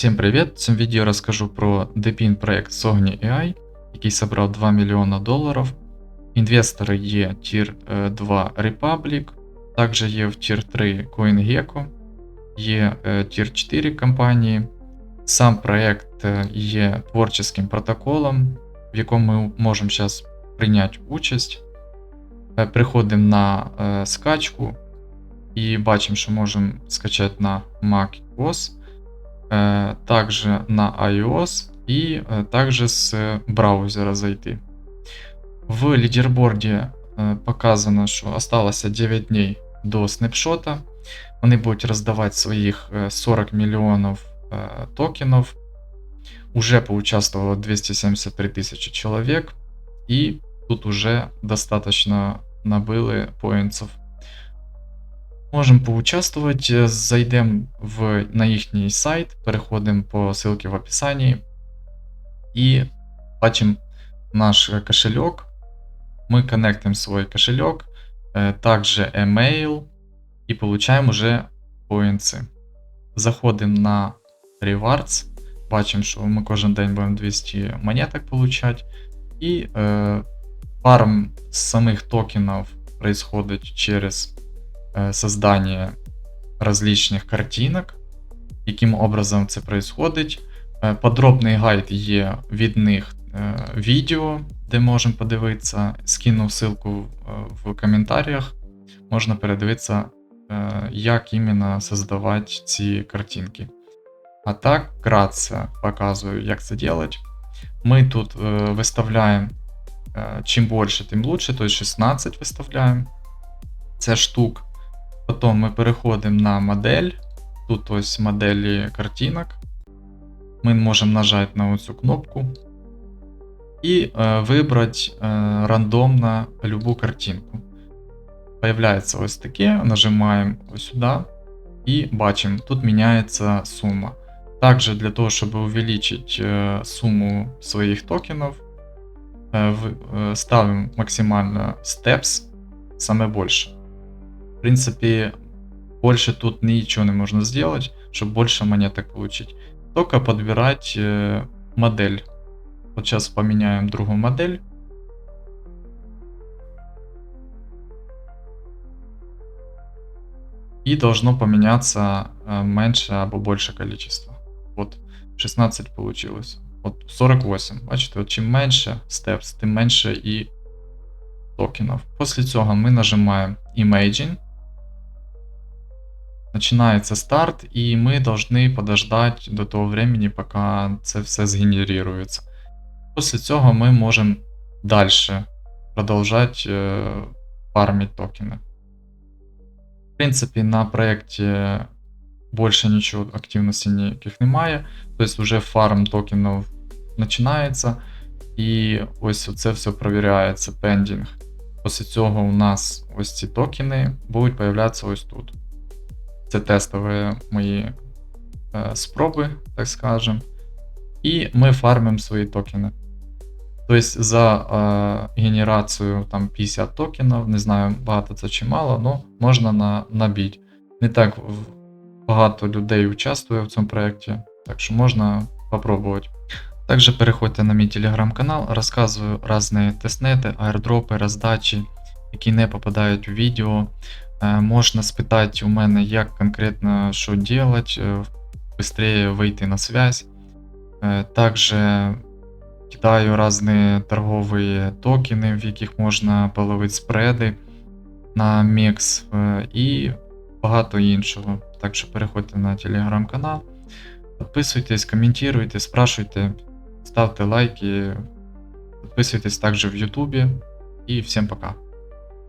Всім привіт! В цьому відео розкажу про Depin проект Sogni AI, який зібрав 2 мільйона доларів. Інвестори є Tier 2 Republic, також є в Tier 3 CoinGecko, є е, Tier 4 компанії. Сам проект є творчим протоколом, в якому ми можемо зараз прийняти участь. Приходимо на скачку і бачимо, що можемо скачати на Mac OS. Э, также на iOS и э, также с браузера зайти. В лідерборді э, показано, що осталося 9 днів до снапшота. Вони будуть роздавати своїх э, 40 мільйонів э, токенів. Уже поучаствовало 273 тисячі чоловік, і тут уже достаточно набили поінтів. Можемо поучаствовать, э, зайдемо в, на їхній сайт, переходимо по ссылке в описании і бачимо наш кошелек. Мы коннектим свой кошелек, э, также email і получаем уже поінти. Заходимо на Rewards, бачимо, що ми кожен день будемо 200 монеток получать. І е, фарм самих токенів происходит через э, создание различных картинок, яким образом це происходить. Е, Подробний гайд є від них е, відео, де можемо подивитися. Скину ссылку е, в коментарях. Можна передивитися, е, як іменно создавати ці картинки. А так, вкратце показую, як це робити. Ми тут е, виставляємо е, чим більше, тим лучше, тобто 16 виставляємо. Це штук. Потім ми переходимо на модель. Тут ось моделі картинок. Ми можемо нажати на оцю кнопку і е, вибрати е, рандомно любу картинку. Появляється ось таке, нажимаємо ось сюди і бачимо, тут міняється сума. Также для того, щоб увеличить е, суму своїх токенів, е, е, ставимо максимально steps, саме більше. В принципе, больше тут ничего не можно сделать, чтобы больше монеток получить. Только подбирать э, модель. Вот сейчас поменяем другую модель. И должно поменяться э, меньше або больше количество. Вот 16 получилось. Вот 48. Бачите, от чим менше steps, тим менше і токенів. Після цього ми нажимаємо Imagine. Начинается старт, и мы должны подождать до того времени, пока це все згенерируется. После цього ми можемо дальше продолжать е, фармить токени. В принципі, на проєкті більше нічого активності ніяких немає. Тобто вже фарм токенів починається. І ось це все провіряється пендінг. Після цього у нас ось ці токени будуть появлятися ось тут. Це тестові мої е, спроби, так скажем. І ми фармимо свої токени. Тобто за е, генерацію там 50 токенів, не знаю, багато це чи мало, але можна на, набити. Не так багато людей участвує в цьому проєкті, так що можна спробувати. Також переходьте на мій телеграм-канал, розказую різні тестнети, аердропи, роздачі, які не попадають у відео. Е, Можна спитати у мене, як конкретно що делать, швидше вийти на связь. Е, Також кидаю різні торгові токени, в яких можна половити спреди на мікс е, і багато іншого. Так що переходьте на телеграм-канал, підписуйтесь, коментуйте, спрашуйте, ставте лайки, підписуйтесь також в Ютубі. І всім пока.